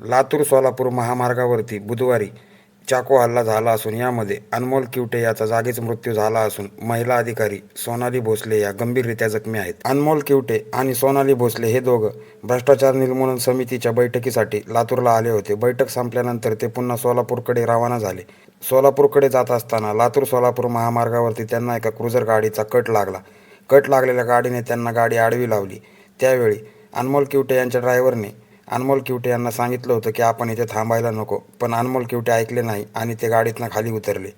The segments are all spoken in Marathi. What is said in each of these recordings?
लातूर सोलापूर महामार्गावरती बुधवारी चाकू हल्ला झाला असून यामध्ये अनमोल किवटे याचा जागीच मृत्यू झाला असून महिला अधिकारी सोनाली भोसले या गंभीररित्या जखमी आहेत. अनमोल किवटे आणि सोनाली भोसले हे दोघं भ्रष्टाचार निर्मूलन समितीच्या बैठकीसाठी लातूरला आले होते. बैठक संपल्यानंतर ते पुन्हा सोलापूरकडे रवाना झाले. सोलापूरकडे जात असताना लातूर सोलापूर महामार्गावरती त्यांना एका क्रुझर गाडीचा कट लागला. कट लागलेल्या गाडीने त्यांना गाडी आडवी लावली. त्यावेळी अनमोल किवटे यांच्या ड्रायव्हरने अनमोल किवटे यांना सांगितलं होतं की आपण इथे थांबायला नको पण अनमोल किवटे ऐकले नाही आणि ते गाडीतनं खाली उतरले.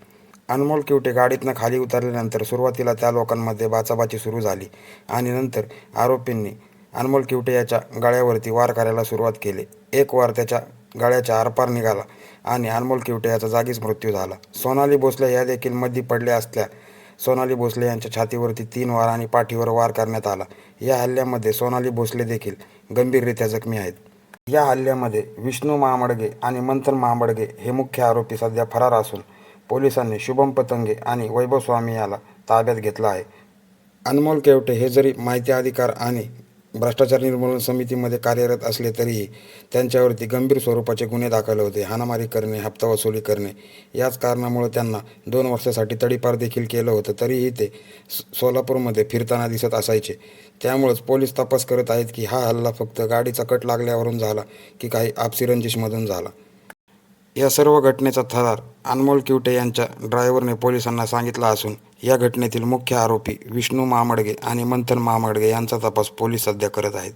अनमोल किवटे गाडीतनं खाली उतरल्यानंतर सुरुवातीला त्या लोकांमध्ये बाचाबाची सुरू झाली आणि नंतर आरोपींनी अनमोल किवटे याच्या गळ्यावरती वार करायला सुरुवात केली. एक वार त्याच्या गळ्याच्या आरपार निघाला आणि अनमोल किवटे याचा जागीच मृत्यू झाला. सोनाली भोसले या देखील मध्ये पडल्या असल्या सोनाली भोसले यांच्या छातीवरती तीन वार आणि पाठीवर वार करण्यात आला. या हल्ल्यामध्ये सोनाली भोसले देखील गंभीररित्या जखमी आहेत. या हल्ल्यामध्ये विष्णू महामडगे आणि मंथन महामडगे हे मुख्य आरोपी सध्या फरार असून पोलिसांनी शुभम पतंगे आणि वैभव स्वामी याला ताब्यात घेतलं आहे. अनमोल केवटे हे जरी माहिती अधिकार आणि भ्रष्टाचार निर्मूलन समितीमध्ये कार्यरत असले तरीही त्यांच्यावरती गंभीर स्वरूपाचे गुन्हे दाखल होते. हाणामारी करणे हप्ता वसुली करणे याच कारणामुळे त्यांना दोन वर्षासाठी तडीपार देखील केलं होतं. तरीही ते सोलापूरमध्ये फिरताना दिसत असायचे. त्यामुळंच पोलीस तपास करत आहेत की हा हल्ला फक्त गाडीचा कट लागल्यावरून झाला की काही आपसी रंजिशमधून झाला. या सर्व घटनेचा थरार अनमोल किवटे यांच्या ड्रायव्हरने पोलिसांना सांगितला असून या घटनेतील मुख्य आरोपी विष्णू मामडगे आणि मंथन मामडगे यांचा तपास पोलीस सध्या करत आहेत.